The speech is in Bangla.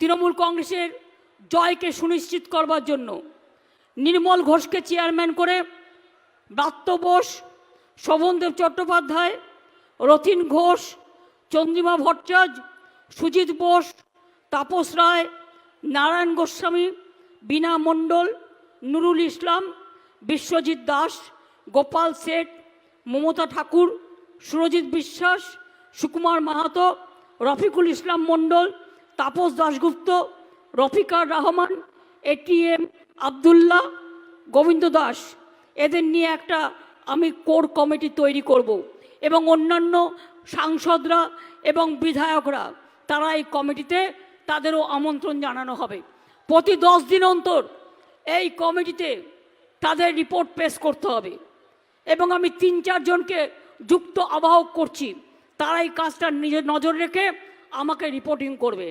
তৃণমূল কংগ্রেসের জয়কে সুনিশ্চিত করবার জন্য নির্মল ঘোষকে চেয়ারম্যান করে ব্রাত্য বোস, শোভনদেব চট্টোপাধ্যায়, রথিন ঘোষ, চন্দ্রিমা ভট্টাচার্য, সুজিত বোস, তাপস রায়, নারায়ণ গোস্বামী, বীণা মণ্ডল, নুরুল ইসলাম, বিশ্বজিৎ দাস, গোপাল শেঠ, মমতা ঠাকুর, সুরজিৎ বিশ্বাস, সুকুমার মাহাতো, রফিকুল ইসলাম মণ্ডল তাপস দাশগুপ্ত, রফিকার রহমান এটিএম আবদুল্লাহ, গোবিন্দ দাস। এদের নিয়ে একটা আমি কোর কমিটি তৈরি করব এবং অন্যান্য সাংসদরা এবং বিধায়করা, তারা এই কমিটিতে তাদেরও আমন্ত্রণ জানানো হবে। প্রতি দশ দিন অন্তর এই কমিটিতে তাদের রিপোর্ট পেশ করতে হবে এবং আমি তিন চারজনকে যুক্ত আবাহক করছি। তারা এই কাজটা নিজের নজর রেখে আমাকে রিপোর্টিং করবে।